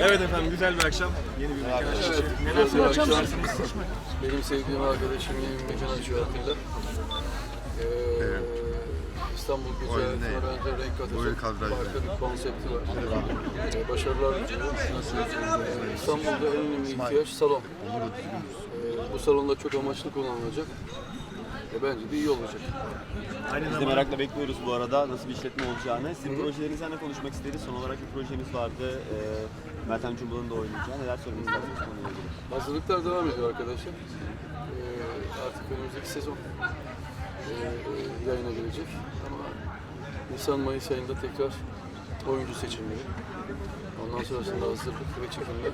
Evet efendim güzel bir akşam. Yeni bir mekan açılışi. Neler söylemek istersiniz? Benim sevdiğim arkadaşım yeni bir mekan açıyor hakkında. Ee, İstanbul Güzel? Floranca Renk marka bir konsepti var. Ee, başarılar diliyorum. Ee, İstanbul'da en önemli ihtiyaç salon. Ee, bu salonda çok amaçlı kullanılacak. E, bence de iyi olacak. Aynı Biz de merakla bekliyoruz bu arada nasıl bir işletme olacağını. Sizin projelerinizden de konuşmak isteriz. Son olarak bir projeniz vardı. Ee, Meltem Cumhur'un da oynayacağı. Neler söylemek istersiniz konuyla ilgili? Hazırlıklar devam ediyor arkadaşlar. Ee, artık önümüzdeki sezon ee, yayına gelecek. Ama Nisan-Mayıs ayında tekrar oyuncu seçimleri. Ondan sonrasında hazırlık ve çekimler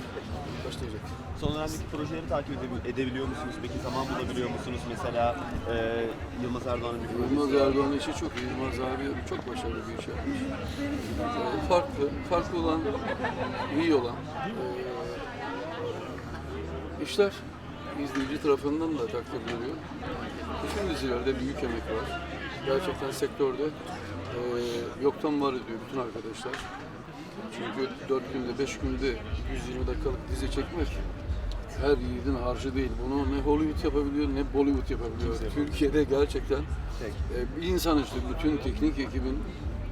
başlayacak. Son dönemdeki projeleri takip edebil- edebiliyor musunuz? Peki zaman bulabiliyor musunuz? Mesela e, Yılmaz Erdoğan'ın bir projesi Yılmaz var. Erdoğan işi çok iyi. Yılmaz abi çok başarılı bir iş yapmış. Ee, farklı, farklı olan, iyi olan ee, işler izleyici tarafından da takdir ediliyor. Bütün dizilerde büyük emek var. Gerçekten sektörde ee, yoktan var ediyor bütün arkadaşlar. Çünkü 4 günde, 5 günde 120 dakikalık dizi çekmek her yiğidin harcı değil. Bunu ne Hollywood yapabiliyor ne Bollywood yapabiliyor. Türkiye'de gerçekten e, bir insan işte bütün teknik ekibin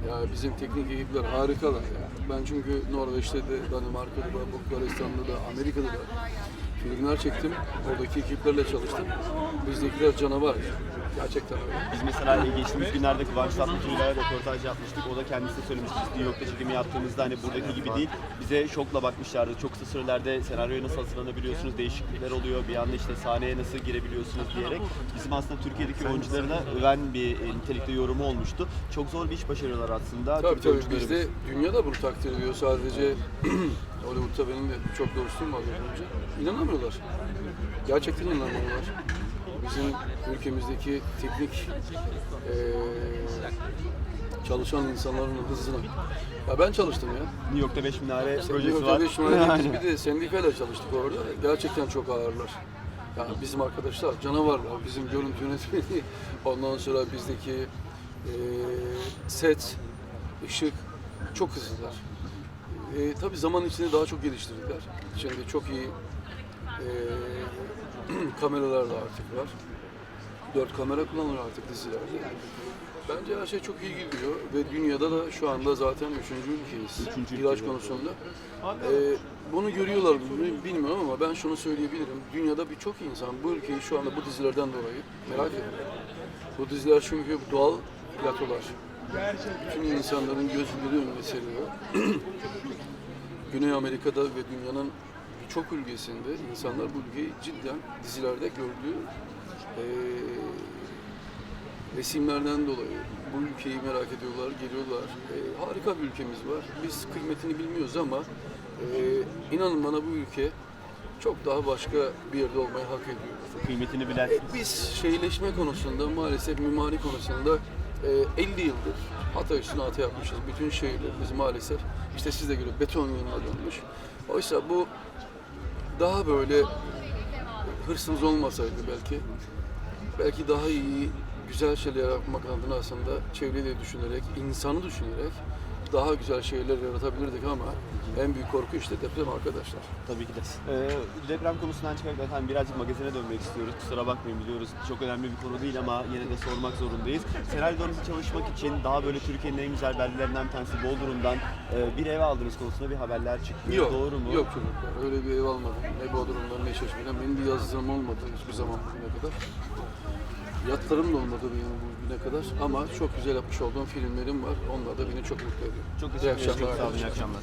ya bizim teknik ekipler harikalar ya. Ben çünkü Norveç'te de, Danimarka'da da, Bulgaristan'da da, Amerika'da da filmler çektim. Oradaki ekiplerle çalıştım. Bizdekiler canavar. Gerçekten öyle. Biz mesela geçtiğimiz günlerde Kıvanç Tatlıtuğ'yla röportaj yapmıştık. O da kendisi söylemişti. Biz New York'ta çekimi yaptığımızda hani buradaki gibi değil. Bize şokla bakmışlardı. Çok kısa sürelerde senaryoya nasıl hazırlanabiliyorsunuz, değişiklikler oluyor. Bir anda işte sahneye nasıl girebiliyorsunuz diyerek. Bizim aslında Türkiye'deki oyuncularına öven bir e, nitelikte yorumu olmuştu. Çok zor bir iş başarıyorlar aslında. Tabii Türk tabii bizde dünyada bunu takdir ediyor. Sadece Hollywood'da benim de çok dostum var önce. İnanamıyorlar. Gerçekten inanamıyorlar. Bizim ülkemizdeki teknik eee, çalışan insanların hızına. Ya ben çalıştım ya. New York'ta 5 minare projesi var. beş numarayla biz bir de sendikayla çalıştık orada. Gerçekten çok ağırlar. Yani bizim arkadaşlar canavarlar. Bizim görüntü yönetmeni, ondan sonra bizdeki eee, set, ışık çok hızlılar. Eee tabii zaman içinde daha çok geliştirdiler. Şimdi çok iyi eee kameralar da artık var. Dört kamera kullanılıyor artık dizilerde. Bence her şey çok iyi gidiyor ve dünyada da şu anda zaten üçüncü ülkeyiz. Üçüncü İlaç ülke, konusunda. Ee, bunu görüyorlar mı bilmiyorum ama ben şunu söyleyebilirim. Dünyada birçok insan bu ülkeyi şu anda bu dizilerden dolayı merak ediyor. Bu diziler çünkü doğal platolar. Bütün insanların gözleri önüne seriyor. Güney Amerika'da ve dünyanın birçok ülkesinde insanlar bu ülkeyi cidden dizilerde gördüğü eee, resimlerden dolayı bu ülkeyi merak ediyorlar, geliyorlar. Eee, harika bir ülkemiz var. Biz kıymetini bilmiyoruz ama eee, inanın bana bu ülke çok daha başka bir yerde olmayı hak ediyor. Kıymetini bilen. E, biz şehirleşme konusunda maalesef mimari konusunda e, 50 yıldır hata üstüne hata yapmışız. Bütün şehirlerimiz maalesef işte siz de görüyor beton yığınına dönmüş. Oysa bu daha böyle hırsımız olmasaydı belki belki daha iyi güzel şeyler yapmak adına aslında çevreyi düşünerek, insanı düşünerek daha güzel şeyler yaratabilirdik ama en büyük korku işte deprem arkadaşlar. Tabii ki de. Ee, deprem konusundan çıkarak efendim birazcık magazine dönmek istiyoruz. Kusura bakmayın biliyoruz çok önemli bir konu değil ama yine de sormak zorundayız. Senaryolarınızı çalışmak için daha böyle Türkiye'nin en güzel beldilerinden bir tanesi Bodrum'dan e, bir ev aldığınız konusunda bir haberler çıktı. Yok, Doğru mu? Yok çocuklar. Öyle bir ev almadım. Ne Bodrum'dan ne Çeşme'den. Benim bir yazılım olmadı hiçbir zaman bugüne kadar. Yatlarım da olmadı benim bugüne kadar. Ama çok güzel yapmış olduğum filmlerim var. Onlar da beni çok mutlu ediyor. Çok teşekkür ederim. İyi akşamlar.